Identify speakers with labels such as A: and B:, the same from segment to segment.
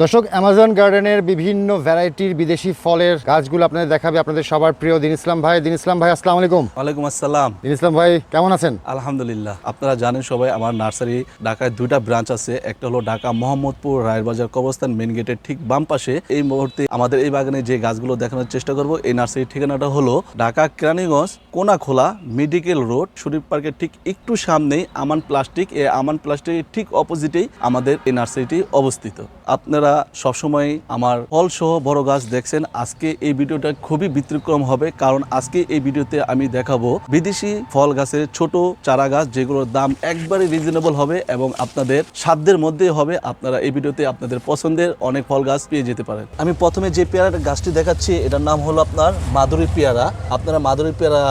A: দর্শক অ্যামাজন গার্ডেনের বিভিন্ন ভ্যারাইটির বিদেশি ফলের গাছগুলো আপনাদের দেখাবে আপনাদের সবার প্রিয় দিন ইসলাম ভাই। দিন ইসলাম ভাই আসসালামু আলাইকুম।
B: ওয়ালাইকুম আসসালাম।
A: দিন ইসলাম ভাই কেমন আছেন?
B: আলহামদুলিল্লাহ। আপনারা জানেন সবাই আমার নার্সারি ঢাকায় দুইটা ব্রাঞ্চ আছে। একটা হলো ঢাকা মোহাম্মদপুর রায়েরবাজার কবরস্থান মেন গেটের ঠিক বাম পাশে। এই মুহূর্তে আমাদের এই বাগানে যে গাছগুলো দেখানোর চেষ্টা করব এই নার্সারির ঠিকানাটা হলো ঢাকা কেরানীগঞ্জ কোনাখোলা মেডিকেল রোড শরীফ পার্কের ঠিক একটু সামনেই আমান প্লাস্টিক। এই আমান প্লাস্টিকের ঠিক অপোজিটেই আমাদের এই নার্সারিটি অবস্থিত। আপনারা সবসময় আমার ফল সহ বড় গাছ দেখছেন। আজকে এই ভিডিওটা খুবই ব্যতিক্রম হবে, কারণ আজকে এই ভিডিওতে আমি দেখাবো বিদেশি ফল গাছের ছোট চারা গাছ, যেগুলোর দাম একবারে রিজনেবল হবে এবং আপনাদের সাধ্যের মধ্যে হবে। আপনারা এই ভিডিওতে আপনাদের পছন্দের অনেক ফল গাছ পেয়ে যেতে পারেন। আমি প্রথমে যে পেয়ারাটা গাছটি দেখাচ্ছি, এটার নাম হলো আপনার মাধুরী পেয়ারা। আপনারা মাধুরী পেয়ারা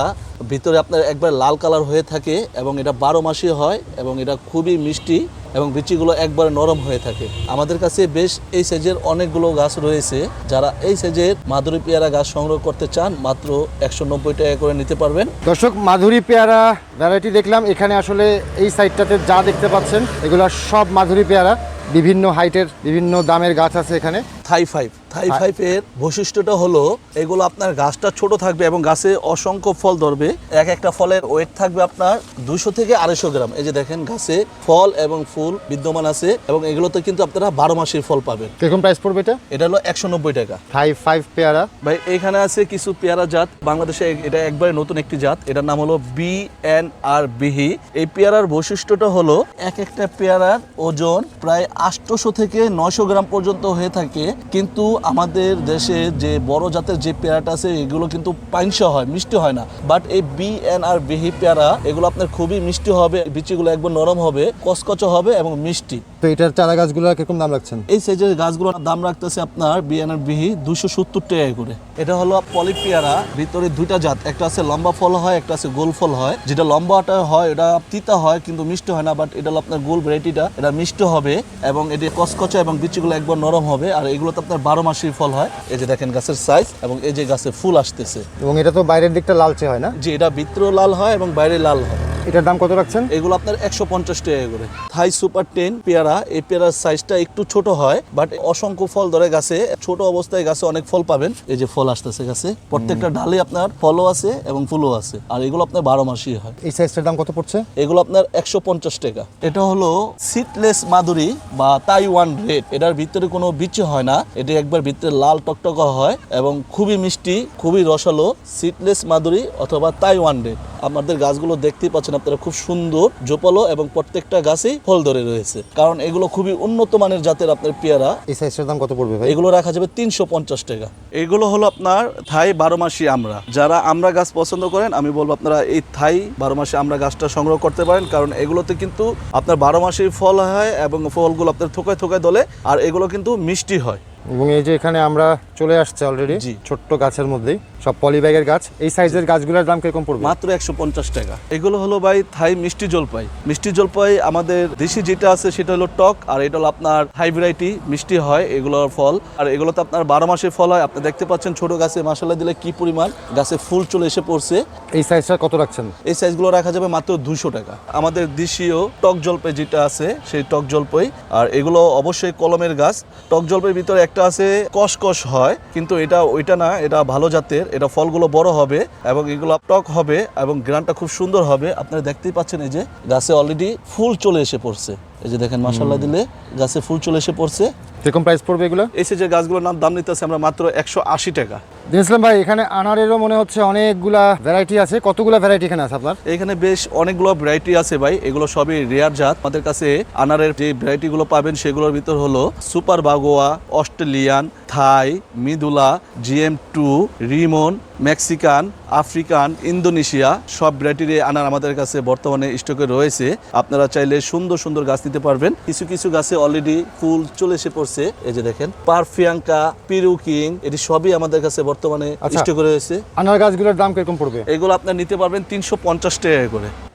B: ভিতরে আপনার একবার লাল কালার হয়ে থাকে এবং এটা বারো মাসই হয় এবং এটা খুবই মিষ্টি। এবং বিচিগুলো একবারে নরম হয়ে থাকে। আমাদের কাছে বেশ এই সাইজের অনেকগুলো গাছ রয়েছে। যারা এই সাইজের মাধুরী পেয়ারা গাছ সংগ্রহ করতে চান মাত্র একশো নব্বই টাকা করে নিতে পারবেন।
A: দর্শক মাধুরী পেয়ারা ভ্যারাইটি দেখলাম। এখানে আসলে এই সাইডটাতে যা দেখতে পাচ্ছেন এগুলো সব মাধুরী পেয়ারা। বিভিন্ন হাইটের বিভিন্ন দামের গাছ আছে এখানে।
B: থাই ফাইভ থাই ফাইফের বৈশিষ্ট্যটা হলো এগুলো আপনার গাছটা ছোট থাকবে এবং গাছে অসংখ্য ফল ধরবে। এক একটা ফলের ওয়েট থাকবে আপনার দুশো থেকে আড়াইশো গ্রাম। এই যে দেখেন গাছে ফল এবং ফুল বিদ্যমান আছে এবং এগুলোতে কিন্তু আপনারা বারো মাসের ফল পাবেন।
A: কীরকম প্রাইস পড়বে এটা?
B: এটা হলো একশো নব্বই টাকা।
A: ফাইভ ফাইভ পেয়ারা।
B: ভাই এখানে আছে কিছু পেয়ারা জাত। বাংলাদেশে এটা একবারে নতুন একটি জাত। এটার নাম হলো বি এন আর বিহি। এই পেয়ারার বৈশিষ্ট্যটা হলো এক একটা পেয়ারার ওজন প্রায় আটশোশো থেকে নয়শো গ্রাম পর্যন্ত হয়ে থাকে। কিন্তু আমাদের দেশে যে বড় জাতের যে পেয়ারাটা আছে এগুলো কিন্তু পাইনসা হয় মিষ্টি হয় না। বাট এই বি এন আর বিহি পেয়ারা এগুলো আপনার খুবই মিষ্টি হবে বিচিগুলো একবার নরম হবে কচকচে হবে এবং মিষ্টি।
A: তো এটার চারা গাছগুলো কীরকম দাম রাখছেন?
B: এই সাইজের গাছগুলোর দাম রাখতেছে আপনার বিএনআর বিহি দুশো সত্তর টাকা করে। এটা হলো পলি পেয়ারা ভিতরে দুইটা জাত একটা আছে লম্বা ফল হয় একটা আছে গোল ফল হয়। যেটা লম্বাটা হয় এটা তিতা হয় কিন্তু মিষ্টি হয় না বাট এটা হলো আপনার গোল ভ্যারাইটিটা এটা মিষ্টি হবে এবং এটি কচকচে এবং বিচিগুলো একবার নরম হবে আর এগুলোতে আপনার বারো মাসের ফল হয়। এই যে দেখেন গাছের সাইজ এবং এই যে গাছে ফুল আসতেছে।
A: এবং এটা তো বাইরের দিকটা লালচে হয় না?
B: যে এটা ভিতরেও লাল হয় এবং বাইরে লাল হয়।
A: এটার দাম কত রাখছেন?
B: এগুলো আপনার একশো পঞ্চাশ টাকা করে। থাই সুপার টেন পেয়ারা এই পেয়ারার সাইজটা একটু ছোট হয় বাট অসংখ্য ফল ধরে গাছে ছোট অবস্থায় গাছে অনেক ফল পাবেন। এই যে ফল আসতেছে গাছে প্রত্যেকটা ডালে আপনার ফলও আছে এবং ফুলও আছে আর এগুলো আপনার বারো মাসই হয়।
A: এই সাইজটার দাম কত পড়ছে?
B: এগুলো আপনার একশো পঞ্চাশ টাকা। এটা হলো সিটলেস মাদুরি বা তাইওয়ান রেড। এটার ভিতরে কোনো বিচি হয় না এটি একবার ভিতরে লাল টকটকা হয় এবং খুবই মিষ্টি খুবই রসালো সিটলেস মাদুরি অথবা তাইওয়ান রেড। আমাদের গাছগুলো দেখতেই পাচ্ছেন আপনারা খুব সুন্দর জোপালো এবং প্রত্যেকটা গাছেই ফল ধরে রয়েছে। কারণ এগুলো খুবই উন্নত মানের জাতের আপনার পেয়ারা।
A: এই সাইজটার দাম কত পড়বে ভাই?
B: এগুলো রাখা যাবে তিনশো পঞ্চাশ টাকা। এগুলো হলো আপনার থাই বারো মাসি আমরা। যারা আমরা গাছ পছন্দ করেন আমি বলব আপনারা এই থাই বারো মাসে আমরা গাছটা সংগ্রহ করতে পারেন। কারণ এগুলোতে কিন্তু আপনার বারো মাসের ফল হয় এবং ফলগুলো আপনার থোকায় থোকায় দলে আর এগুলো কিন্তু মিষ্টি হয়।
A: এবং এই যে এখানে আমরা চলে আসছে অলরেডি ছোট্ট গাছের মধ্যেই। সব পলি ব্যাগের গাছ। এই সাইজের গাছগুলোর দাম কীরকম পড়বে?
B: মাত্র একশো পঞ্চাশ টাকা। এগুলো হলো ভাই থাই মিষ্টি জলপাই। মিষ্টি জলপাই আমাদের দেশি যেটা আছে সেটা হলো টক আর এটা হলো আপনার হাই ভ্যারাইটি মিষ্টি হয় এগুলোর ফল। আর এগুলোতে আপনার বারো মাসের ফল হয়। আপনি দেখতে পাচ্ছেন ছোট গাছে মশলা দিলে কি পরিমাণ গাছে ফুল চলে এসে পড়ছে।
A: এই সাইজটা কত রাখছেন?
B: এই সাইজগুলো রাখা যাবে মাত্র দুশো টাকা। আমাদের দেশীয় টক জলপাই যেটা আছে সেই টক জলপাই। আর এগুলো অবশ্যই কলমের গাছ। টক জলপাইয়ের ভিতরে একটা আছে কসকস হয়, কিন্তু এটা, ওইটা না, এটা ভালো জাতের, এটা ফলগুলো বড় হবে এবং এগুলো টক হবে এবং গ্রানটা খুব সুন্দর হবে। আপনারা দেখতেই পাচ্ছেন এই যে গাছে অলরেডি ফুল চলে এসে পড়ছে। এই যে দেখেন মাসাল্লাহ দিলে গাছে ফুল চলে এসে পড়ছে।
A: কীরকম প্রাইস পড়বে এগুলো?
B: এই যে গাছগুলোর নাম দাম নিতেছে আমরা মাত্র একশো আশি টাকা।
A: দিয়েছিলাম ভাই এখানে আনারেরও মনে হচ্ছে অনেকগুলা ভ্যারাইটি আছে। কতগুলা ভ্যারাইটি এখানে আছে আপনার?
B: এখানে বেশ অনেকগুলো ভ্যারাইটি আছে ভাই। এগুলো সবই রেয়ার জাত। আমাদের কাছে আনারের যে ভ্যারাইটি গুলো পাবেন সেগুলোর ভিতর হলো super Bhagwa Australian Thai Mridula GM two Rimon Mexican African Indonesia সব ভ্যারাইটির আনার আমাদের কাছে বর্তমানে স্টকে রয়েছে। আপনারা চাইলে সুন্দর সুন্দর গাছ নিতে পারবেন। কিছু কিছু গাছে অলরেডি ফুল চলে এসে পড়ছে। এই যে দেখেন পারফিয়াঙ্কা পিরুকিং এটি সবই আমাদের কাছে বর্তমানে
A: আচ্ছা।
B: স্টকে রয়েছে।
A: আনার গাছগুলোর দাম কীরকম পড়বে?
B: এগুলো আপনার নিতে পারবেন তিনশো পঞ্চাশ টাকা করে।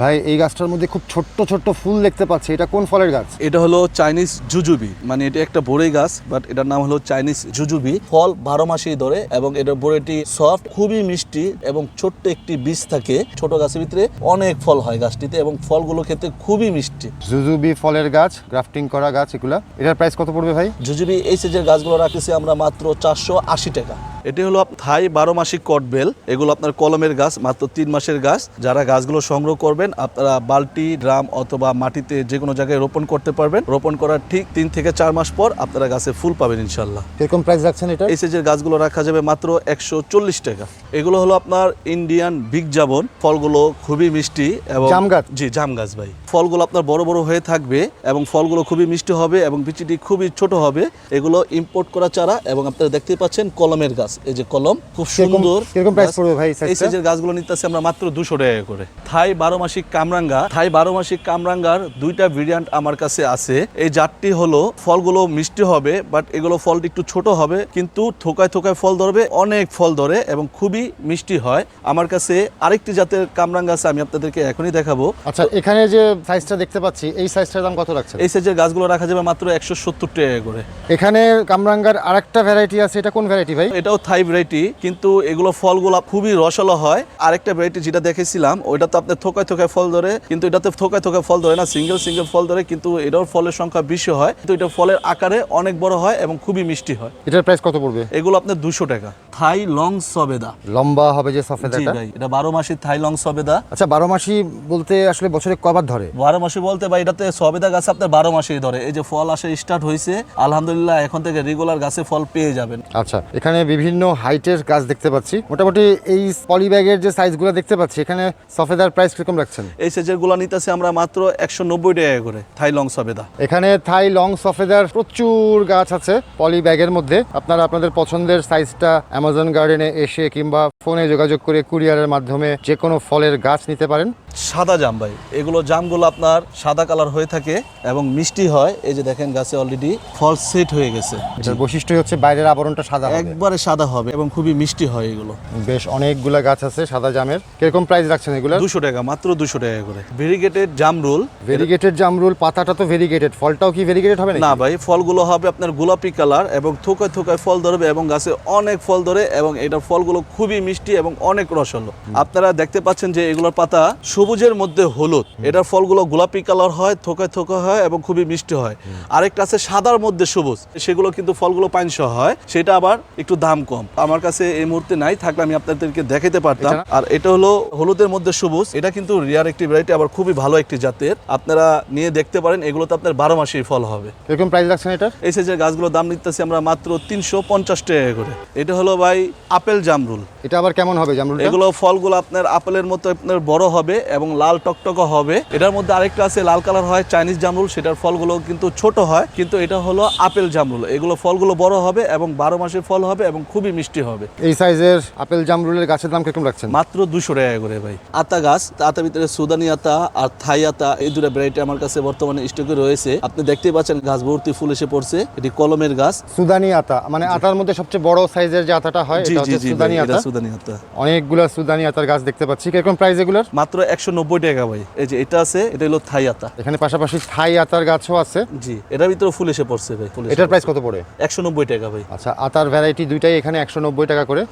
A: ভাই এই গাছটার মধ্যে খুব ছোট্ট ছোট্ট ফুল দেখতে পাচ্ছি। এটা কোন ফলের গাছ?
B: এটা হলো চাইনিজ জুজুবি। মানে এটা একটা বড়ই গাছ বাট এটার নাম হলো চাইনিজ জুজুবি। ফল বারো মাসেই ধরে এবং এটার বড়িটি সফট খুবই মিষ্টি এবং ছোট্ট একটি বীজ থাকে। ছোট গাছের ভিতরে অনেক ফল হয় গাছটিতে এবং ফলগুলো খেতে খুবই মিষ্টি।
A: জুজুবি ফলের গাছ গ্রাফটিং করা গাছ এগুলা। এটার প্রাইস কত পড়বে ভাই?
B: জুজুবি এই সিজের গাছগুলো রাখতেছি আমরা মাত্র চারশো আশি টাকা। এটি হলো থাই বারো মাসিক কটবেল এগুলো আপনার কলমের গাছ মাত্র তিন মাসের গাছ। যারা গাছগুলো সংগ্রহ করবেন আপনারা বালতি ড্রাম অথবা মাটিতে যে কোনো জায়গায় রোপণ করতে পারবেন। রোপণ করার ঠিক তিন থেকে চার মাস পর আপনারা গাছে ফুল পাবেন ইনশাল্লাহ
A: কীরকম প্রাইস রাখছেন এটা?
B: এই সাইজের গাছগুলো রাখা যাবে মাত্র একশো চল্লিশ টাকা। এগুলো হলো আপনার ইন্ডিয়ান বিগ জাবন ফলগুলো খুবই মিষ্টি এবং
A: জাম গাছ?
B: জি জাম গাছ ভাই। ফলগুলো আপনার বড় বড় হয়ে থাকবে এবং ফলগুলো খুবই মিষ্টি হবে এবং বিচিটি খুবই ছোট হবে। এগুলো ইম্পোর্ট করা চারা এবং আপনারা দেখতে পাচ্ছেন কলমের গাছ। এই যে কলম খুব সুন্দর
A: কীরকম
B: গাছ।
A: পড়বে ভাই এই
B: সাইজের গাছগুলো নিতেছি আমরা মাত্র দুশো টাকা করে। থাই বারো মাসিক কামরাঙ্গা। থাই বারো মাসিক কামরাঙ্গার দুইটা ভেরিয়েন্ট আমার কাছে আছে। এই জাতটি হলো ফলগুলো মিষ্টি হবে বাট এগুলো ফলটি একটু ছোট হবে কিন্তু থোকায় থোকায় ফল ধরবে অনেক ফল ধরে এবং খুবই মিষ্টি হয়। আমার কাছে আরেকটি জাতের কামরাঙ্গা আছে আমি আপনাদেরকে এখনই দেখাবো।
A: আচ্ছা এখানে যে সাইজটা দেখতে পাচ্ছি এই সাইজটার দাম কত রাখছে
B: এই সাইজের গাছগুলো রাখা যাবে মাত্র একশো সত্তর টাকা করে।
A: এখানে কামরাঙ্গার আরেকটা ভ্যারাইটি আছে এটা কোন ভ্যারাইটি ভাই?
B: এটাও থাই ভ্যারাইটি কিন্তু এগুলো ফলগুলো খুবই রসালো হয়। আরেকটা ভ্যারাইটি যেটা দেখেছিলাম ওইটা তো আপনার থোকায় থোকায় ফল ধরে কিন্তু এটাতে থোকায় থোকায় ফল ধরে না সিঙ্গেল সিঙ্গেল ফল ধরে কিন্তু এটার ফলের সংখ্যা বেশি হয় কিন্তু এটা ফলের আকারে অনেক বড় হয় এবং খুবই মিষ্টি হয়।
A: এটার প্রাইস কত পড়বে?
B: এগুলো আপনার দুশো টাকা। থাই লং সবেদা।
A: লম্বা হবে যে সফেদাটা?
B: এটা বারো মাসি থাই লং সবেদা।
A: আচ্ছা বারো মাসি বলতে আসলে বছরে কবার ধরে?
B: বারো মাসি বলতে বা এটাতে সবেদা গাছ আপনার বারো মাসেই ধরে। এই যে ফল আসে স্টার্ট হয়েছে আলহামদুলিল্লাহ এখন থেকে রেগুলার গাছে ফল পেয়ে যাবেন।
A: আচ্ছা এখানে বিভিন্ন হাইটের গাছ দেখতে পাচ্ছি। মোটামুটি এই পলি ব্যাগের যে সাইজগুলো দেখতে পাচ্ছি এখানে সফেদার প্রাইস কীরকম রাখছেন
B: এই সেজেরগুলা নিতেছে আমরা মাত্র একশো নব্বই টাকা করে থাই লং সফেদা
A: এখানে থাই লং সফেদার প্রচুর গাছ আছে পলি ব্যাগের মধ্যে। আপনারা আপনাদের পছন্দের সাইজটা অ্যামাজন গার্ডেনে এসে কিংবা ফোনে যোগাযোগ করে কুরিয়ারের মাধ্যমে যে কোনো ফলের গাছ নিতে পারেন।
B: সাদা জাম ভাই। এগুলো জামগুলো আপনার সাদা কালার হয়ে থাকে এবং মিষ্টি হয়। এই যে দেখেন গাছে অলরেডি ফল সেট হয়ে গেছে।
A: এটার বৈশিষ্ট্য হচ্ছে বাইরের আবরণটা সাদা হবে।
B: একবারে সাদা হবে এবং খুবই মিষ্টি হয় এগুলো।
A: বেশ অনেকগুলা গাছ আছে সাদা জামের। কীরকম প্রাইস রাখছেন এগুলোর
B: দুশো টাকা মাত্র দুশো টাকা করে। ভেরিগেটেড জামরুল
A: ভেরিগেটেড জামরুল পাতাটা তো ভেরিগেটেড ফলটাও কি ভেরিগেটেড হবে
B: না
A: না
B: ভাই ফলগুলো হবে আপনার গোলাপি কালার এবং থোকায় থোকায় ফল ধরবে এবং গাছে অনেক ফল ধরে এবং এটার ফলগুলো খুবই মিষ্টি এবং অনেক রসালো। আপনারা দেখতে পাচ্ছেন যে এগুলোর পাতা সবুজের মধ্যে হলুদ। এটার ফলগুলো গোলাপি কালার হয় থোকায় থোকা হয় এবং খুবই মিষ্টি হয়। আরেকটা আছে সাদার মধ্যে সবুজ। সেগুলো কিন্তু ফলগুলো পাইনসহ হয়। সেটা আবার একটু দাম কম। আমার কাছে এই মুহূর্তে নাই থাকলে আমি আপনাদেরকে দেখাতে পারতাম। আর এটা হলো হলুদের মধ্যে সবুজ। এটা কিন্তু রিয়ার একটি ভ্যারাইটি আবার খুবই ভালো একটি জাতের। আপনারা নিয়ে দেখতে পারেন এগুলোতে আপনার বারো মাসেই ফল হবে।
A: কীরকম প্রাইস রাখছেন এটার?
B: এই সাইজের গাছগুলোর দাম নিতেছি আমরা মাত্র তিনশো পঞ্চাশ টাকা করে। এটা হলো ভাই আপেল জামরুল।
A: এটা আবার কেমন হবে জামরুল
B: এগুলো ফলগুলো আপনার আপেলের মতো আপনার বড় হবে এবং লাল টকটক হবে। এটার মধ্যে আরেকটা আছে লাল কালার হয় চাইনিজ জামরুল সেটার ফলগুলো কিন্তু ছোট হয় কিন্তু এটা হলো আপেল জামরুল। এগুলো ফলগুলো বড় হবে এবং বারো মাসের ফল হবে এবং খুবই মিষ্টি হবে।
A: এই সাইজের আপেল জামরুলের গাছের দাম কীরকম রাখছেন?
B: মাত্র দুশো টাকা করে ভাই। আতা গাছ আতার ভিতরে সুদানি আতা আর থাই আতা এই দুটো ভ্যারাইটি আমার কাছে বর্তমানে স্টকে রয়েছে। আপনি দেখতেই পাচ্ছেন গাছ ভর্তি ফুল এসে পড়ছে। এটি কলমের গাছ।
A: সুদানি আতা মানে আতার মধ্যে সবচেয়ে বড় সাইজের যে আতাটা হয় এটা হচ্ছে সুদানি আতা।
B: সুদানি আতা।
A: অনেকগুলা সুদানি আতার গাছ দেখতে পাচ্ছি। কীরকম প্রাইস এগুলোর?
B: মাত্র একশো নব্বই টাকা ভাই। এই যে এটা আছে এটা হলো থাই আতা।
A: এখানে পাশাপাশি থাই আতার গাছও আছে।
B: জি এটার ভিতরে ফুল এসে পড়ছে ভাই ফুল
A: এটার প্রাইস কত পড়ে?
B: একশো নব্বই টাকা ভাই।
A: আচ্ছা আতার ভ্যারাইটি দুইটাই এখানে একশো নব্বই টাকা করে।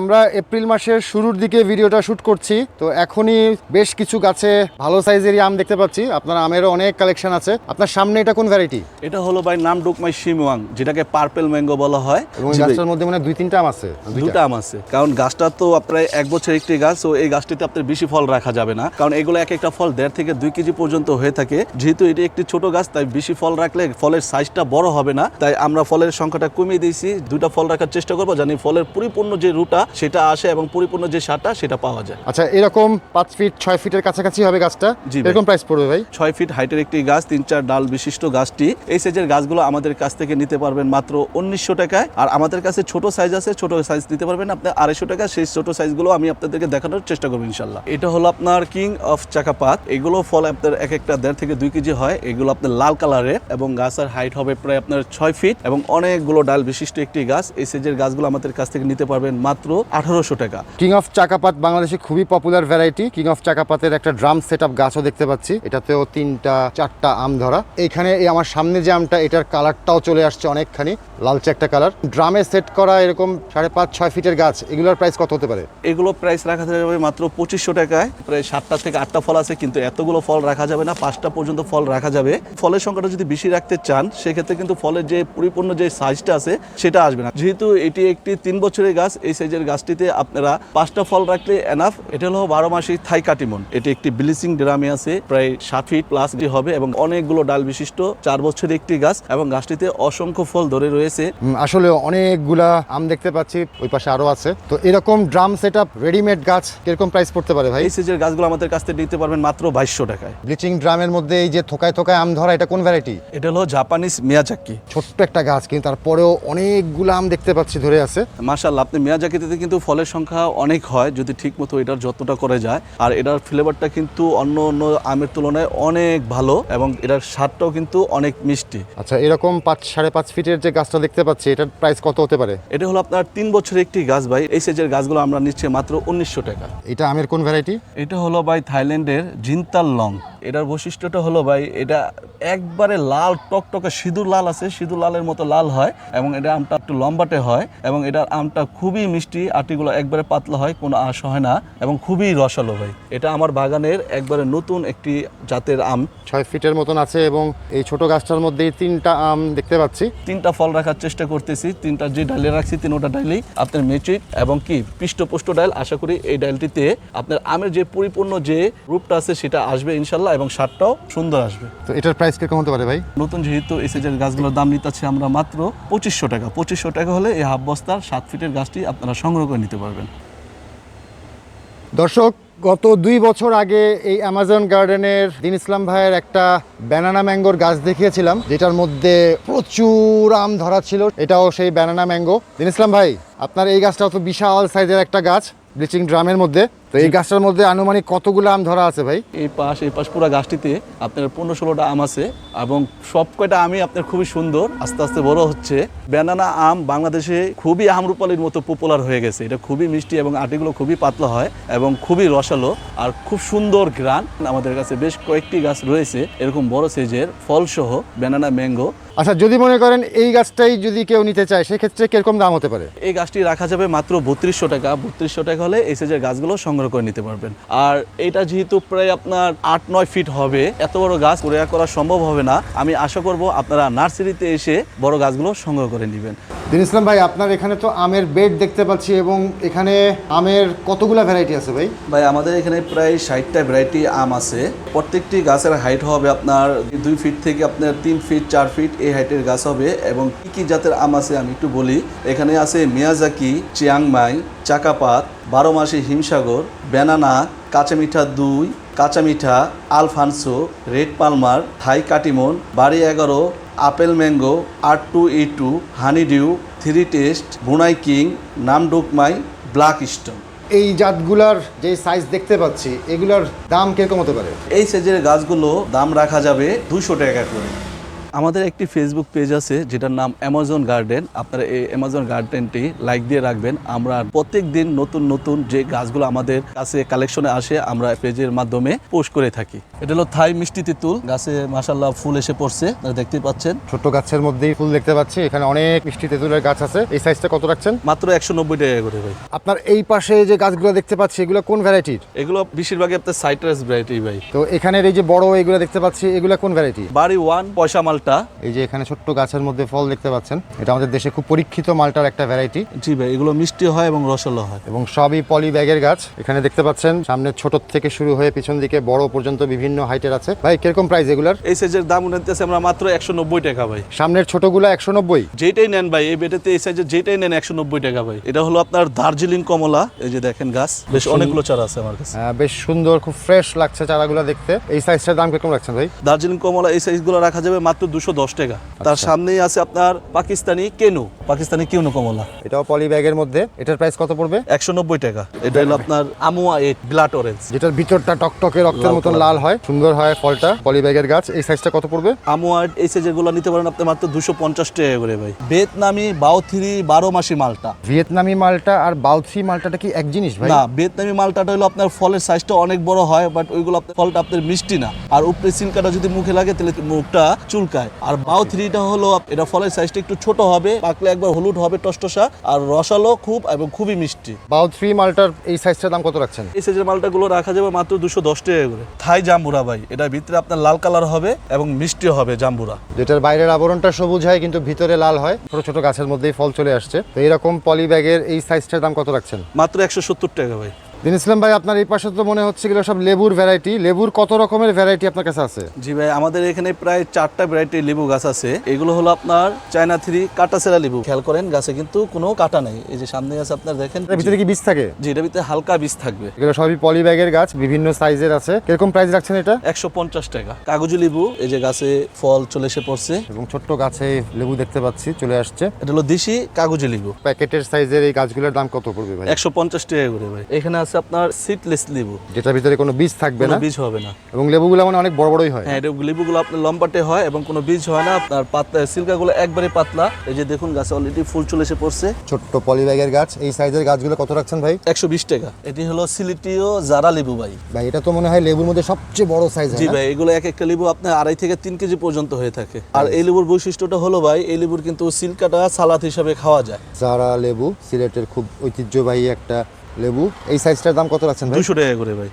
A: আমরা এপ্রিল মাসের শুরুর দিকে ভিডিওটা শুট করছি তো এখনই বেশ কিছু গাছে ভালো সাইজেরই আম দেখতে পাচ্ছি। আপনার আমেরও অনেক কালেকশন আছে। আপনার সামনে এটা কোন ভ্যারাইটি
B: এটা হলো ভাই নাম ডুকমাই শিমওয়াং যেটাকে পার্পেল ম্যাঙ্গো বলা হয়।
A: এবং গাছটার মধ্যে মানে দুই তিনটা আম আছে
B: দুটা আম আছে। কারণ গাছটা তো প্রায় এক বছর একটি গাছ ও এই গাছটিতে আপনার বেশি ফল রাখা যাবে না। কারণ এগুলো এক একটা ফল দেড় থেকে দুই কেজি পর্যন্ত হয়ে থাকে। যেহেতু এটি একটি ছোট গাছ তাই বেশি ফল রাখলে ফলের সাইজটা বড় হবে না। তাই আমরা ফলের সংখ্যাটা কমিয়ে দিয়েছি। দুটা ফল রাখার চেষ্টা করব জানি ফলের পরিপূর্ণ যে রুটা সেটা আসে এবং পরিপূর্ণ যে সারটা সেটা পাওয়া যায়।
A: আচ্ছা এরকম পাঁচ ফিট ছয় ফিটের কাছাকাছি হবে গাছটা?
B: জি ভাই।
A: এরকম প্রাইস পড়বে ভাই?
B: ছয় ফিট হাইটের একটি গাছ তিন চার ডাল বিশিষ্ট গাছটি এই সাইজের গাছগুলো আমাদের কাছ থেকে নিতে পারবেন মাত্র উনিশশো টাকায়। আর আমাদের কাছে ছোট সাইজ আছে ছোট সাইজ নিতে পারবেন আপনি আড়াইশো টাকা সেই ছোট সাইজগুলো আমি আপনাদেরকে দেখানোর চেষ্টা করব ইনশাল্লাহ। এটা হলো আপনার কিং অফ চাকাপাত। এগুলো ফল আপনার এক একটা দেড় থেকে দুই কেজি হয়। এগুলো আপনার লাল কালারের এবং গাছের হাইট হবে প্রায় আপনার ছয় ফিট এবং অনেকগুলো ডাল বিশিষ্ট একটি গাছ। এই সাইজের গাছগুলো আমাদের কাছ থেকে নিতে পারবেন মাত্র মাত্র আঠারোশো টাকা।
A: কিং অফ চাকাপাত বাংলাদেশে খুবই পপুলার ভ্যারাইটি কিং অফ চাকাপাতের একটা ড্রাম সেট আপ গাছও দেখতে পাচ্ছি। এটাতেও তিনটা চারটা আম ধরা। এখানে এই আমার সামনে যে আমটা এটার কালারটাও চলে আসছে অনেকখানি। লালচে একটা কালার ড্রামে সেট করা এরকম সাড়ে পাঁচ ছয় ফিটের গাছ এগুলোর প্রাইস কত হতে পারে?
B: এগুলো প্রাইস রাখা যাবে মাত্র পঁচিশশো টাকায়। প্রায় সাতটা থেকে আটটা ফল আছে কিন্তু এতগুলো ফল রাখা যাবে না। পাঁচটা পর্যন্ত ফল রাখা যাবে। ফলের সংখ্যাটা যদি বেশি রাখতে চান সেক্ষেত্রে কিন্তু ফলের যে পরিপূর্ণ যে সাইজটা আছে সেটা আসবে না। যেহেতু এটি একটি তিন বছরের গাছ এই সাইজের গাছটিতে আপনারা পাঁচটা ফল রাখলে এনাফ এটা হলো বারো মাসি থাই কাটিমন এটি একটি ব্লিচিং ড্রামে আছে প্রায় সাত ফিট প্লাস হবে এবং অনেকগুলো ডাল বিশিষ্ট চার বছরের একটি গাছ এবং গাছটিতে অসংখ্য ফল ধরে রয়েছে।
A: আসলে অনেকগুলা আম দেখতে পাচ্ছি ওই পাশে আরও আছে। তো এরকম ড্রাম সেট আপ রেডিমেড গাছ কীরকম প্রাইস পড়তে পারে ভাই?
B: এই সাইজের গাছগুলো আমাদের কাছ থেকে নিতে পারবেন মাত্র বাইশশো টাকায়।
A: ব্লিচিং ড্রামের মধ্যে এই যে থোকায় থোকায় আম ধরা এটা কোন ভ্যারাইটি
B: এটা হলো জাপানিজ মিয়াজাকি।
A: ছোট্ট একটা গাছ কিন্তু তারপরেও অনেকগুলো আম দেখতে পাচ্ছি ধরে আছে।
B: মাশাল্লাহ আপনি মিয়াজাকিতে কিন্তু ফলের সংখ্যা অনেক হয় যদি ঠিক মতো এটার যত্নটা করে যায়। আর এটার ফ্লেভারটা কিন্তু অন্য অন্য আমের তুলনায় অনেক ভালো এবং এটার স্বাদটাও কিন্তু অনেক মিষ্টি।
A: আচ্ছা এরকম পাঁচ সাড়ে পাঁচ ফিটের যে গাছটা দেখতে পাচ্ছি এটার প্রাইস কত হতে পারে?
B: এটা হলো আপনার তিন বছরের একটি গাছ ভাই। এই সাইজের গাছগুলো আমরা নিচ্ছি মাত্র উনিশশো টাকা।
A: এটা আমের কোন ভ্যারাইটি
B: এটা হলো ভাই থাইল্যান্ডের জিন্তাল লং। এটার বৈশিষ্ট্যটা হলো ভাই এটা একবারে লাল টকটকে সিঁদুর লাল আছে সিঁদুর লালের মতো লাল হয় এবং এটা আমটা একটু লম্বাটে হয় এবং এটার আমটা খুবই মিষ্টি আটিগুলো একবারে পাতলা হয় কোনো আশ হয় না এবং খুবই রসালো ভাই এটা আমার বাগানের একবারে নতুন একটি জাতের আম।
A: ছয় ফিটের মতন আছে এবং এই ছোট গাছটার মধ্যেই তিনটা আম দেখতে পাচ্ছি।
B: তিনটা ফল রাখার চেষ্টা করতেছি তিনটা যে ডালে রাখছি তিনোটা ডাইলেই আপনার মেচুইট এবং কি পৃষ্ঠপোষ্ট ডাল। আশা করি এই ডালটিতে আপনার আমের যে পরিপূর্ণ যে রূপটা আছে সেটা আসবে ইনশাল্লাহ এবং স্বাদটাও সুন্দর আসবে।
A: তো এটার প্রাইস কীরকম হতে পারে ভাই?
B: নতুন যেহেতু এই সাইজের গাছগুলোর দাম নিতেছি আমরা মাত্র পঁচিশশো টাকা। পঁচিশশো টাকা হলে এই হাফ বস্তার সাত ফিটের গাছটি আপনারা সংগ্রহ করে নিতে পারবেন।
A: দর্শক, গত দুই বছর আগে এই অ্যামাজন গার্ডেনের দিন ইসলাম ভাইয়ের একটা ব্যানানা ম্যাঙ্গোর গাছ দেখিয়েছিলাম, যেটার মধ্যে প্রচুর আম ধরা ছিল, এটাও সেই ব্যানানা ম্যাঙ্গো দিন ইসলাম ভাই, আপনার এই গাছটা তো বিশাল সাইজের একটা গাছ, ব্লিচিং ড্রামের মধ্যে। তো এই গাছটার মধ্যে আনুমানিক কতগুলো আম ধরা আছে ভাই?
B: এই পাশ এই পাশ পুরো গাছটিতে আপনার পনেরো ষোলোটা আম আছে এবং সব কয়টা আমই আপনার খুবই সুন্দর আস্তে আস্তে বড় হচ্ছে। ব্যানানা আম বাংলাদেশে খুবই আমরুপালির মতো পপুলার হয়ে গেছে। এটা খুবই মিষ্টি এবং আটিগুলো খুবই পাতলা হয় এবং খুবই রসালো আর খুব সুন্দর গ্রান আমাদের কাছে বেশ কয়েকটি গাছ রয়েছে এরকম বড় সাইজের ফলসহ ব্যানানা ম্যাঙ্গো।
A: আচ্ছা যদি মনে করেন এই গাছটাই যদি কেউ নিতে চায় সেক্ষেত্রে কীরকম দাম হতে পারে?
B: এই গাছটি রাখা যাবে মাত্র বত্রিশশো টাকা। বত্রিশশো টাকা হলে এই সাইজের গাছগুলো সংগ্রহ করে নিতে পারবেন। আর এটা যেহেতু প্রায় আপনার আট নয় ফিট হবে এত বড় গাছ প্রয়োগ করা সম্ভব হবে না। আমি আশা করব আপনারা নার্সারিতে এসে বড় গাছগুলো সংগ্রহ করে নেবেন।
A: দিন ইসলাম ভাই আপনার এখানে তো আমের বেড দেখতে পাচ্ছি এবং এখানে আমের কতগুলা ভ্যারাইটি আছে ভাই?
B: ভাই আমাদের এখানে প্রায় ষাটটা ভ্যারাইটি আম আছে। প্রত্যেকটি গাছের হাইট হবে আপনার দুই ফিট থেকে আপনার তিন ফিট চার ফিট এই হাইটের গাছ হবে এবং কি কি জাতের আম আছে আমি একটু বলি। এখানে আছে মিয়াজাকি চিয়াংমাই চাকাপাত বারো মাসি হিমসাগর ব্যানানা কাঁচা মিঠা দুই কাঁচা মিঠা Alfonso red Palmer Thai Katimon বাড়ি এগারো আপেল ম্যাঙ্গো আর two E two honey dew three taste বুনাই king নামডুকমাই black stone.
A: এই জাতগুলার যে সাইজ দেখতে পাচ্ছি এগুলার দাম কীরকম হতে পারে?
B: এই সাইজের গাছগুলো দাম রাখা যাবে দুশো টাকা করে। আমাদের একটি ফেসবুক পেজ আছে যেটার নাম অ্যামাজন গার্ডেন আপনারা এই অ্যামাজন গার্ডেনটি লাইক দিয়ে রাখবেন। আমরা প্রত্যেক দিন নতুন নতুন যে গাছগুলো আমাদের কাছে কালেকশনে আসে আমরা পেজের মাধ্যমে পোস্ট করে থাকি। এটা হলো থাই মিষ্টি তেঁতুল। গাছে মাসাল্লাহ ফুল এসে পড়ছে দেখতে পাচ্ছেন।
A: ছোট গাছের মধ্যেই ফুল দেখতে পাচ্ছি। এখানে অনেক মিষ্টি তেঁতুলের গাছ আছে। এই সাইজটা কত রাখছেন?
B: মাত্র একশো নব্বই টাকা করে ভাই।
A: আপনার এই পাশে যে গাছগুলো দেখতে পাচ্ছি এগুলো কোন ভ্যারাইটির
B: এগুলো বেশিরভাগই আপনার সাইট্রাস ভ্যারাইটি ভাই।
A: তো এখানের এই যে বড় এগুলো দেখতে পাচ্ছি এগুলো কোন ভ্যারাইটি
B: বাড়ি ওয়ান পয়সা মালটা?
A: এই যে এখানে ছোট্ট গাছের মধ্যে ফল দেখতে পাচ্ছেন। এটা আমাদের দেশে খুব পরীক্ষিত মালটার একটা ভ্যারাইটি
B: জি ভাই এগুলো মিষ্টি হয় এবং রসালো হয়।
A: এবং সবই পলি ব্যাগের গাছ। এখানে দেখতে পাচ্ছেন সামনে ছোট থেকে শুরু হয়ে পিছন দিকে বড় পর্যন্ত বিভিন্ন হাইটের আছে। ভাই কীরকম প্রাইস এগুলার?
B: এই সাইজের দাম নিতেছে আমরা মাত্র একশো নব্বই টাকা ভাই।
A: সামনের ছোটগুলো একশো নব্বই।
B: যেটাই নেন ভাই এই বেটাতে এই সাইজের যেটাই নেন একশো নব্বই টাকা ভাই। এটা হলো আপনার দার্জিলিং কমলা। এই যে দেখেন গাছ বেশ অনেকগুলো চারা আছে আমার কাছে।
A: বেশ সুন্দর খুব ফ্রেশ লাগছে চারাগুলো দেখতে। এই সাইজটার দাম কীরকম রাখছেন ভাই?
B: দার্জিলিং কমলা এই সাইজগুলো রাখা যাবে মাত্র দুশো দশ টাকা। তার সামনেই আছে আপনার পাকিস্তানি কেনু। পাকিস্তানি কেনু কমলা।
A: এটাও পলি ব্যাগের মধ্যে। এটার প্রাইস কত পড়বে?
B: একশো নব্বই টাকা। এটা হলো আপনার আমুয়া এইট ব্লাড অরেঞ্জ।
A: যেটার ভিতরটা টকটকে রক্তের মতন লাল হয় সুন্দর হয় ফলটা পলি ব্যাগের গাছ। এই সাইজটা কত পড়বে?
B: আমুয়া এই সাইজেরগুলো নিতে পারেন আপনি মাত্র দুশো পঞ্চাশ টাকা করে ভাই। ভিয়েতনামি বাও থ্রি বারো মাসি মালটা।
A: ভিয়েতনামি মালটা আর বাউথি মালটাটা কি এক জিনিস ভাই?
B: না ভিয়েতনামি মালটাটা হলো আপনার ফলের সাইজটা অনেক বড় হয় বাট ওইগুলো আপনার ফলটা আপনার মিষ্টি না। আর উপরে সিনকাটা যদি মুখে লাগে তাহলে মুখটা চুলকায় আর বাউ থ্রিটা হলো এটা ফলের সাইজটা একটু ছোট হবে পাকলে একবার হলুদ হবে টসটসা আর রসালো খুব এবং খুবই মিষ্টি।
A: বাউ থ্রি মালটার এই সাইজটার দাম কত রাখছেন?
B: এই সাইজের মালটাগুলো রাখা যাবে মাত্র দুশো দশ টাকা করে। থাই জাম্বুরা ভাই এটার ভিতরে আপনার লাল কালার হবে এবং মিষ্টি হবে জাম্বুরা।
A: যেটার বাইরের আবরণটা সবুজ হয় কিন্তু ভিতরে লাল হয়। ছোট ছোট গাছের মধ্যেই ফল চলে আসছে। তো এরকম পলি ব্যাগের এই সাইজটার দাম কত রাখছেন?
B: মাত্র একশো সত্তর টাকা ভাই।
A: দিন ইসলাম ভাই আপনার এই পাশে তো মনে হচ্ছে গেলো সব লেবুর ভ্যারাইটি লেবুর কত রকমের ভ্যারাইটি আপনার কাছে আছে?
B: জি ভাই আমাদের এখানে প্রায় চারটা ভ্যারাইটি লেবু গাছ আছে। এগুলো হলো আপনার চায়না থ্রি কাটাসেরা লেবু। খেয়াল করেন গাছে কিন্তু কোনো কাটা নেই। এই যে সামনে আছে আপনার দেখেন
A: ভিতরে কি বীজ থাকে?
B: জি এটার ভিতরে হালকা বীজ থাকবে।
A: এগুলো সবই পলি ব্যাগের গাছ বিভিন্ন সাইজের আছে। কীরকম প্রাইস রাখছেন এটা?
B: একশো পঞ্চাশ টাকা। কাগজি লেবু এই যে গাছে ফল চলে এসে পড়ছে।
A: এবং ছোট্ট গাছে লেবু দেখতে পাচ্ছি চলে আসছে।
B: এটা হলো দেশি কাগজি লেবু।
A: প্যাকেটের সাইজের এই গাছগুলোর দাম কত পড়বে ভাই?
B: একশো পঞ্চাশ টাকা করে ভাই। এখানে আছে আপনার সিটলেস লেবু।
A: যেটার ভিতরে কোনো বীজ থাকবে না?
B: বীজ হবে না।
A: এবং লেবুগুলো মানে অনেক বড় বড়ই হয়
B: হ্যাঁ লেবুগুলো আপনার লম্বাটে হয় এবং কোনো বীজ হয় না। আপনার পাতলা সিল্কাগুলো একবারে পাতলা। এই যে দেখুন গাছে অলরেডি ফুল চলে এসে পড়ছে।
A: ছোট্ট পলি ব্যাগের গাছ। এই সাইজের গাছগুলো কত রাখছেন ভাই?
B: একশো বিশ টাকা। এটি হলো সিলিটিও জারা লেবু ভাই।
A: ভাই এটা তো মনে হয় লেবুর মধ্যে সবচেয়ে বড় সাইজ
B: জি ভাই এগুলো এক একটা লেবু আপনার আড়াই থেকে তিন কেজি পর্যন্ত হয়ে থাকে। আর এই লেবুর বৈশিষ্ট্যটা হলো ভাই এই লেবুর কিন্তু সিল্কাটা সালাদ হিসাবে খাওয়া যায়।
A: যারা লেবু সিলেটের খুব ঐতিহ্যবাহী একটা লেবু এই সাইজটার দাম কত রাখছেন
B: দুশো টাকা করে ভাই।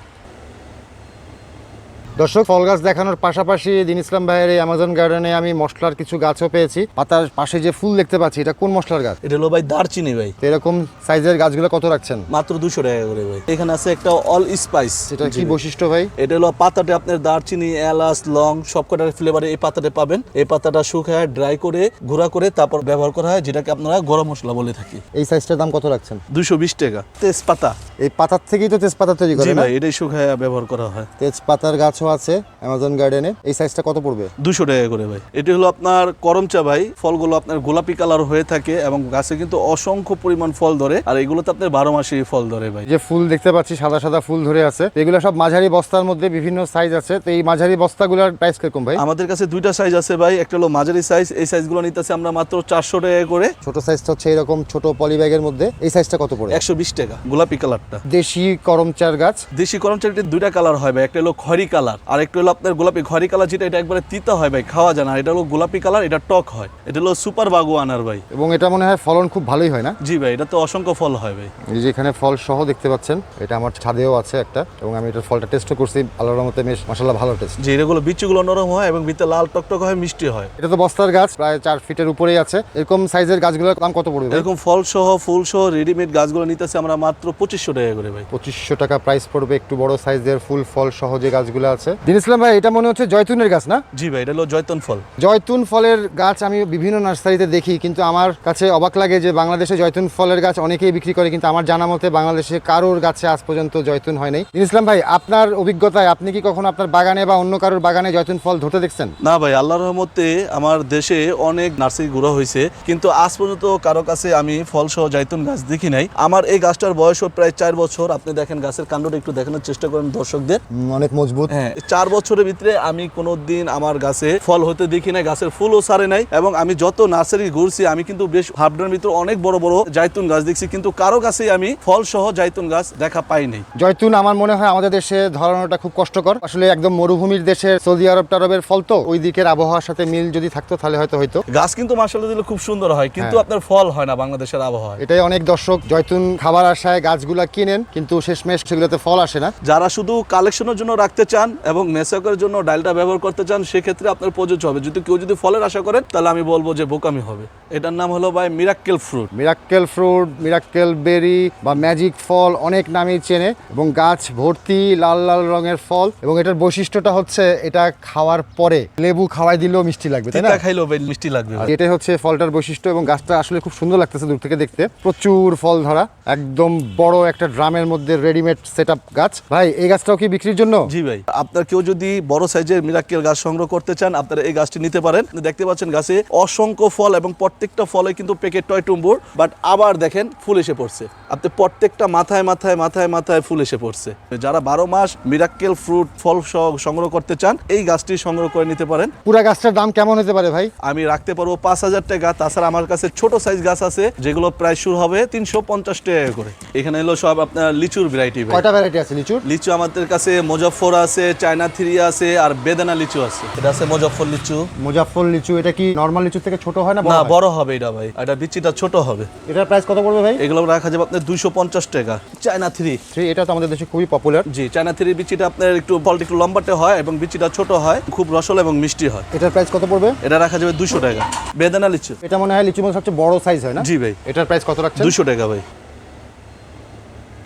A: দর্শক ফল গাছ দেখানোর পাশাপাশি দিন ইসলাম ভাইয়ের এই অ্যামাজন গার্ডেনে আমি মশলার কিছু গাছও পেয়েছি। পাতার পাশে যে ফুল দেখতে পাচ্ছি এটা কোন মশলার গাছ?
B: এটা হলো ভাই দারচিনি ভাই।
A: তো এরকম সাইজের গাছগুলো কত রাখছেন?
B: মাত্র দুশো টাকা করে ভাই। এখানে আছে একটা অল স্পাইস
A: এটা কি বৈশিষ্ট্য ভাই?
B: এটা হলো পাতাটা আপনার দারচিনি এলাচ লং সব কটার ফ্লেভারে এই পাতাটা পাবেন। এই পাতাটা শুকায় ড্রাই করে গুঁড়া করে তারপর ব্যবহার করা হয় যেটাকে আপনারা গরম মশলা বলে থাকি।
A: এই সাইজটার দাম কত রাখছেন?
B: দুশো বিশ টাকা। তেজপাতা।
A: এই পাতার থেকেই তো তেজপাতা তৈরি করে না?
B: ভাই এটাই শুকায় ব্যবহার করা হয়।
A: তেজপাতার গাছও আছে অ্যামাজন গার্ডেনে এই সাইজটা কত পড়বে?
B: দুশো টাকা করে ভাই। এটি হলো আপনার করমচা ভাই। ফলগুলো আপনার গোলাপি কালার হয়ে থাকে এবং গাছে কিন্তু অসংখ্য পরিমাণ ফল ধরে। আর এগুলোতে আপনার বারো মাসে ফল ধরে ভাই।
A: যে ফুল দেখতে পাচ্ছি সাদা সাদা ফুল ধরে আছে। এগুলো সব মাঝারি বস্তার মধ্যে বিভিন্ন সাইজ আছে। তো এই মাঝারি বস্তাগুলোর প্রাইস কীরকম ভাই?
B: আমাদের কাছে দুইটা সাইজ আছে ভাই। একটা হলো মাঝারি সাইজ এই সাইজগুলো নিতেছে আমরা মাত্র চারশো টাকা করে।
A: ছোট সাইজটা হচ্ছে এরকম ছোট পলি ব্যাগের মধ্যে। এই সাইজটা কত পড়ে?
B: একশো বিশ টাকা। গোলাপি কালারটা
A: দেশি করমচার গাছ।
B: দেশি করমচারিটির দুইটা কালার হয় ভাই। একটা হলো খয়রি কালার আর একটু হলো আপনার গোলাপি ঘরি কালার যেটা এটা একবারে তিতা হয় ভাই খাওয়া যায় না। এটা হলো গোলাপি কালার এটা টক হয়। এটা হলো সুপার বাগুয়ানার ভাই।
A: এবং এটা মনে হয় ফলন খুব ভালোই হয় না?
B: জি ভাই এটা তো অসংখ্য ফল হয় ভাই।
A: এই যে এখানে ফল সহ দেখতে পাচ্ছেন এটা আমার ছাদেও আছে একটা এবং আমি এটার ফলটা টেস্টও করছি আল্লাহর রহমতে বেশ মশলা ভালো টেস্ট
B: যে এগুলো বিচিগুলো নরম হয় এবং ভিতরে লাল টকটক হয় মিষ্টি হয়।
A: এটা তো বস্তার গাছ প্রায় চার ফিটের উপরেই আছে। এরকম সাইজের গাছগুলোর দাম কত পড়বে
B: এরকম ফল সহ ফুল সহ রেডিমেড গাছগুলো নিতেছে আমরা মাত্র পঁচিশশো টাকা করে ভাই।
A: পঁচিশশো টাকা প্রাইস পড়বে একটু বড় সাইজের ফুল ফল সহ যে গাছগুলো আছে। দিন ইসলাম ভাই এটা মনে হচ্ছে জয়তুনের গাছ না?
B: জি ভাই এটা হলো জয়তুন ফল।
A: জয়তুন ফলের গাছ আমি বিভিন্ন নার্সারিতে দেখি কিন্তু আমার কাছে অবাক লাগে যে বাংলাদেশে জয়তুন ফলের গাছ অনেকেই বিক্রি করে কিন্তু আমার জানা মতে বাংলাদেশে কারোর গাছে আজ পর্যন্ত জয়তুন হয় নাই। দিন ইসলাম ভাই আপনার অভিজ্ঞতায় আপনি কি কখনো আপনার বাগানে বা অন্য কারোর বাগানে জয়তুন ফল ধরতে দেখছেন?
B: না ভাই আল্লাহর রহমতে আমার দেশে অনেক নার্সারি ঘোরা হয়েছে কিন্তু আজ পর্যন্ত কারও কাছে আমি ফল সহ জাইতুন গাছ দেখি নাই। আমার এই গাছটার বয়সও প্রায় চার বছর। আপনি দেখেন গাছের কাণ্ডটা একটু দেখানোর চেষ্টা করেন দর্শকদের।
A: অনেক মজবুত।
B: হ্যাঁ চার বছরের ভিতরে আমি কোনোদিন আমার গাছে ফল হতে দেখি না গাছের ফুলও সারে নাই এবং আমি যত নার্সারি ঘুরছি আমি কিন্তু বেশ ভাবনার ভিতরে অনেক বড় বড় জাইতুন গাছ দেখছি কিন্তু কারও কাছেই আমি ফল সহ জাইতুন গাছ দেখা পাইনি
A: জয়তুন আমার মনে হয় আমাদের দেশে ধরানোটা খুব কষ্টকর। আসলে একদম মরুভূমির দেশের সৌদি আরব টারবের ফল তো ওই দিকের আবহাওয়ার সাথে মিল যদি থাকতো তাহলে হয়তো হয়তো
B: গাছ কিন্তু মার্শাল্লাহ দিলে খুব সুন্দর হয় কিন্তু
A: হ্যাঁ।
B: আপনার ফল হয় না বাংলাদেশের আবহাওয়া
A: এটাই অনেক দর্শক জয়তুন খাবার আশায় গাছগুলা কিনেন কিন্তু শেষমেশ সেগুলোতে ফল আসে না।
B: যারা শুধু কালেকশনের জন্য রাখতে চান এবং মেসাকের জন্য ডালটা ব্যবহার করতে চান সেক্ষেত্রে আপনার প্রযোজ্য হবে। যদি কেউ যদি ফলের আশা করেন তাহলে আমি বলব যে বোকামি হবে। এটার নাম হলো ভাই miracle fruit
A: miracle fruit miracle berry বা ম্যাজিক ফল অনেক নামেই চেনে এবং গাছ ভর্তি লাল লাল রঙের ফল এবং এটার বৈশিষ্ট্যটা হচ্ছে এটা খাওয়ার পরে লেবু খাওয়াই দিলেও মিষ্টি লাগবে তাই না?
B: খাইলেও ভাই মিষ্টি লাগবে
A: এটাই হচ্ছে ফলটার বৈশিষ্ট্য এবং গাছটা আসলে খুব সুন্দর লাগতেছে দূর থেকে দেখতে। প্রচুর ফল ধরা একদম বড় একটা ড্রামের মধ্যে রেডিমেড সেট গাছ। ভাই এই গাছটাও কি বিক্রির জন্য?
B: জি ভাই। আপনার কেউ যদি বড় সাইজের মিরাক্কেল গাছ সংগ্রহ করতে চান আপনারা এই গাছটি নিতে পারেন। দেখতে পাচ্ছেন গাছে অসংখ্য ফল এবং প্রত্যেকটা ফলে কিন্তু পেকেট টয় টুম্বুর বাট আবার দেখেন ফুল এসে পড়ছে। আপনি প্রত্যেকটা মাথায় মাথায় মাথায় মাথায় ফুল এসে পড়ছে। যারা বারো মাস মিরাক্কেল ফ্রুট ফল সংগ্রহ করতে চান এই গাছটি সংগ্রহ করে নিতে পারেন।
A: পুরা গাছটার দাম কেমন হতে পারে ভাই?
B: আমি রাখতে পারব পাঁচ হাজার টাকা। তাছাড়া আমার কাছে ছোট সাইজ গাছ আছে যেগুলো প্রায় শুরু হবে তিনশো পঞ্চাশ টাকা করে। এখানে এলো সব আপনার লিচুর ভ্যারাইটি
A: কয়টা ভ্যারাইটি আছে লিচুর?
B: লিচু আমাদের কাছে মুজফর আছে চায়না থ্রি আছে আর বেদানা লিচু আছে। এটা আছে মুজফর লিচু।
A: মুজাফর লিচু এটা কি নর্মাল লিচু থেকে ছোট হয় না বড়
B: না বড় হবে এটা ভাই। এটা বিচিটা ছোট হবে।
A: এটার প্রাইস কত পড়বে ভাই?
B: এগুলো রাখা যাবে আপনার দুইশো পঞ্চাশ টাকা। China three.
A: থ্রি এটা তো আমাদের দেশে খুবই পপুলার
B: জি চায়না থ্রি বিচিটা আপনার একটু ফলটা একটু লম্বাটে হয় এবং বিচিটা ছোট হয় খুব রসল এবং মিষ্টি হয়।
A: এটার প্রাইস কত পড়বে?
B: এটা রাখা যাবে দুশো টাকা। বেদানা লিচু।
A: এটা মনে হয় লিচু সবচেয়ে বড় সাইজ হয় না?
B: জি ভাই।
A: এটার প্রাইস কত রাখছেন?
B: দুশো টাকা ভাই।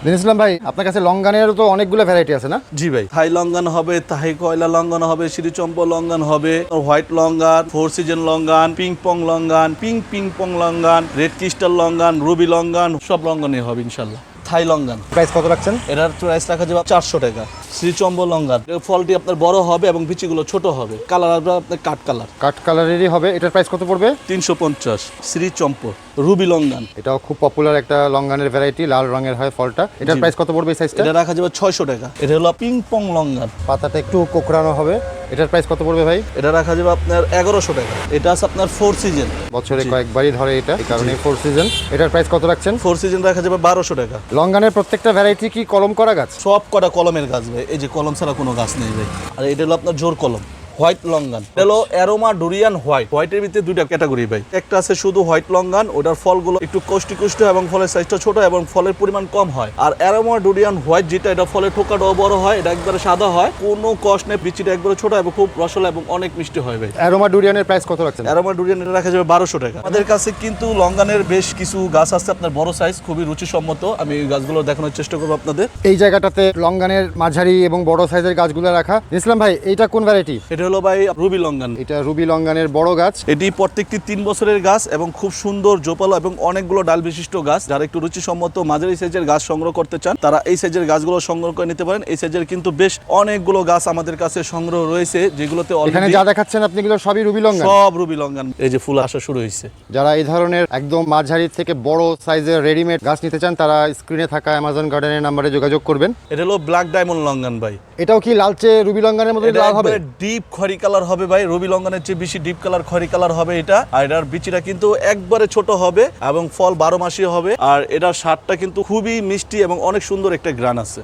A: দিন ইসলাম ভাই আপনার কাছে লঙ্গানের তো অনেকগুলো ভ্যারাইটি আছে না?
B: জি ভাই। থাই লঙ্গান হবে থাই কয়লা লঙ্গান হবে শ্রীচম্প লঙ্গান হবে white longan four season longan ping pong longan ping ping pong longan red crystal longan ruby longan সব লঙ্গানই হবে ইনশাল্লাহ। থাই লঙ্গান
A: প্রাইস কত রাখছেন?
B: এটার প্রাইস রাখা যাবে চারশো টাকা। শ্রীচম্ব লঙ্গান এর ফলটি আপনার বড় হবে এবং বিচিগুলো ছোট হবে। কালার আসবে আপনার কাঠ কালার
A: কাঠ কালারেরই হবে। এটার প্রাইস কত পড়বে?
B: তিনশো পঞ্চাশ। শ্রীচম্প রুবি লঙ্গান
A: এটাও খুব পপুলার একটা লঙ্গানের ভ্যারাইটি লাল রঙের হয় ফলটা। এটার
B: জি।
A: প্রাইস কত পড়বে এই সাইজটা
B: এটা রাখা যাবে ছয়শো টাকা। এটা হলো পিং পং লঙ্গান
A: পাতাটা একটু কোকড়ানো হবে। এটার প্রাইস কত পড়বে ভাই?
B: এটা রাখা যাবে আপনার এগারোশো টাকা। এটা আছে আপনার ফোর সিজন
A: বছরে
B: জি।
A: কয়েকবারই ধরে এটা। এই কারণে ফোর সিজন এটার প্রাইস কত রাখছেন?
B: ফোর সিজন রাখা যাবে বারোশো টাকা।
A: লঙ্গানের প্রত্যেকটা ভ্যারাইটি কি কলম করা গাছ?
B: সব কটা কলমের গাছ ভাই। এই যে কলম ছাড়া কোনো গাছ নেই ভাই। আর এটা হলো আপনার জোর কলম। White longan. এটা হলো অ্যারোমা ডুরিয়ান হোয়াইট। হোয়াইটের ভিতরে দুইটা ক্যাটাগরি ভাই। একটা আছে শুধু হোয়াইট লঙ্গান ওটার ফলগুলো একটু কষ্টি কুষ্ট এবং ফলের সাইজটা ছোট এবং ফলের পরিমাণ কম হয়। আর অ্যারোমা ডুরিয়ান হোয়াইট যেটা এটা ফলের ঠোকাটাও বড় হয় এটা একবারে সাদা হয়। কোনো কষ্ট নেই বিচিটা একবারে ছোট এবং খুব রসলা এবং অনেক মিষ্টি হয় ভাই।
A: অ্যারোমা ডুরিয়ানের প্রাইস কত রাখছেন?
B: অ্যারোমা ডুরিয়ান এটা রাখা যাবে বারোশো টাকা। আমাদের কাছে কিন্তু লঙ্গানের বেশ কিছু গাছ আছে আপনার বড় সাইজ খুবই রুচিসম্মত। আমি এই গাছগুলো দেখানোর চেষ্টা করব আপনাদের।
A: এই জায়গাটাতে লঙ্গানের মাঝারি এবং বড় সাইজের গাছগুলো রাখা। ইসলাম ভাই এইটা কোন ভ্যারাইটি
B: এটা হলো ভাই রুবি লঙ্গান।
A: এটা রুবি লঙ্গানের বড় গাছ।
B: এটি প্রত্যেকটি তিন বছরের গাছ এবং খুব সুন্দর জোপালো এবং অনেকগুলো ডাল বিশিষ্ট গাছ। যারা একটু রুচিসম্মত মাঝারি সাইজের গাছ সংগ্রহ করতে চান তারা এই সাইজের গাছগুলো সংগ্রহ করে নিতে পারেন। এই সাইজের কিন্তু বেশ অনেকগুলো গাছ আমাদের কাছে সংগ্রহ রয়েছে যেগুলোতে
A: এখানে যা দেখাচ্ছেন আপনি এগুলো সবই রুবি লঙ্গান।
B: সব রুবি লঙ্গান। এই যে ফুল আসা শুরু হয়েছে।
A: যারা এই ধরনের একদম মাঝারি থেকে বড় সাইজের রেডিমেড গাছ নিতে চান তারা স্ক্রিনে থাকা অ্যামাজন গার্ডেনের নাম্বারে যোগাযোগ করবেন।
B: এটা হলো ব্ল্যাক ডায়মন্ড লঙ্গান ভাই।
A: এটাও কি লালচে রুবি লঙ্গানের মতো
B: এটা
A: লাল হবে?
B: ডিপ খয়রি কালার হবে ভাই, রবি লঙ্গনের চেয়ে বেশি ডিপ কালার খরি কালার হবে এটা। আর এটার বিচিটা কিন্তু একবারে ছোট হবে এবং ফল বারো মাসে হবে। আর এটার স্বাদটা কিন্তু খুবই মিষ্টি এবং অনেক সুন্দর একটা গ্রান আছে।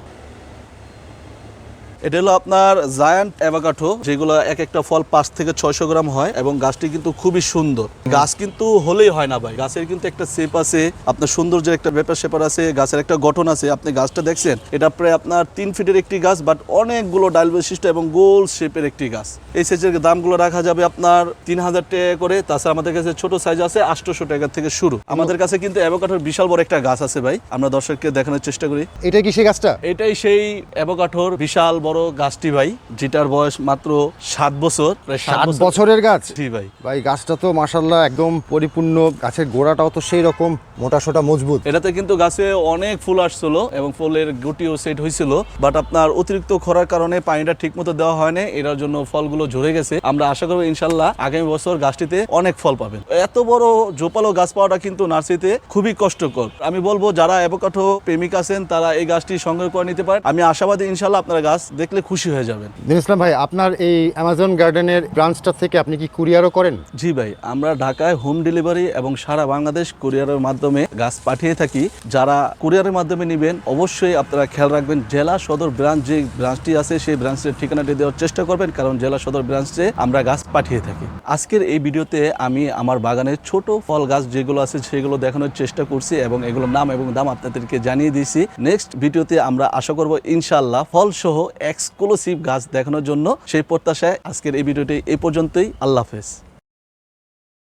B: এটা হলো আপনার জায়ান্ট অ্যাভাকাঠো যেগুলো এক একটা ফল পাঁচ থেকে ছয়শো গ্রাম হয় এবং গাছটি কিন্তু খুবই সুন্দর। গাছ কিন্তু হলেই হয় না ভাই গাছের কিন্তু একটা শেপ আছে আপনার সৌন্দর্যের একটা ব্যাপার স্যাপার আছে গাছের একটা গঠন আছে। আপনি গাছটা দেখছেন এটা প্রায় আপনার তিন ফিটের একটি গাছ বাট অনেকগুলো ডাল বৈশিষ্ট্য এবং গোল শেপের একটি গাছ। এই সাইজের দামগুলো রাখা যাবে আপনার তিন হাজার টাকা করে তাছাড়া আমাদের কাছে ছোট সাইজ আছে আটশোশো টাকা থেকে শুরু। আমাদের কাছে কিন্তু অ্যাভোকাঠোর বিশাল বড় একটা গাছ আছে ভাই আমরা দর্শককে দেখানোর চেষ্টা করি।
A: এটা কি সেই গাছটা?
B: এটাই সেই অ্যাভোকাঠোর বিশাল বড় গাছটি ভাই যেটার বয়স মাত্র সাত বছর
A: সাত বছরের গাছ?
B: জি ভাই।
A: ভাই গাছটা তো মাসাল্লাহ একদম পরিপূর্ণ গাছের গোড়াটাও তো সেই রকম মোটা সোটা মজবুত।
B: এটাতে কিন্তু গাছে অনেক ফুল আসছিল এবং ফুলের গুটিও সেট হয়েছিল বাট আপনার অতিরিক্ত খরার কারণে পানিটা ঠিক মতো দেওয়া হয়নি এটার জন্য ফলগুলো ঝরে গেছে। আমরা আশা করব ইনশাল্লাহ আগামী বছর গাছটিতে অনেক ফল পাবেন। এত বড় জোপালো গাছ পাওয়াটা কিন্তু নার্সারিতে খুবই কষ্টকর। আমি বলব যারা অ্যাভোকাঠো প্রেমিক আছেন তারা এই গাছটি সংগ্রহ করে নিতে পারেন। আমি আশাবাদী ইনশাল্লাহ আপনারা গাছ দেখলে খুশি হয়ে যাবেন।
A: দিন ইসলাম ভাই আপনার এই অ্যামাজন গার্ডেনের ব্রাঞ্চটা থেকে আপনি কি কুরিয়ারও করেন?
B: জি ভাই আমরা ঢাকায় হোম ডেলিভারি এবং সারা বাংলাদেশ কুরিয়ারের মাধ্যমে গাছ পাঠিয়ে থাকি। যারা কুরিয়ারের মাধ্যমে নেবেন অবশ্যই আপনারা খেয়াল রাখবেন জেলা সদর ব্রাঞ্চ যে ব্রাঞ্চটি আছে সেই ব্রাঞ্চের ঠিকানাটি দেওয়ার চেষ্টা করবেন কারণ জেলা সদর ব্রাঞ্চে আমরা গাছ পাঠিয়ে থাকি। আজকের এই ভিডিওতে আমি আমার বাগানের ছোট ফল গাছ যেগুলো আছে সেগুলো দেখানোর চেষ্টা করছি এবং এগুলোর নাম এবং দাম আপনাদেরকে জানিয়ে দিয়েছি। নেক্সট ভিডিওতে আমরা আশা করব ইনশাল্লাহ ফল সহ এক্সক্লুসিভ গাছ দেখানোর জন্য সেই প্রত্যাশায় আজকের এই ভিডিওটি এই পর্যন্তই। আল্লাহ হাফেজ।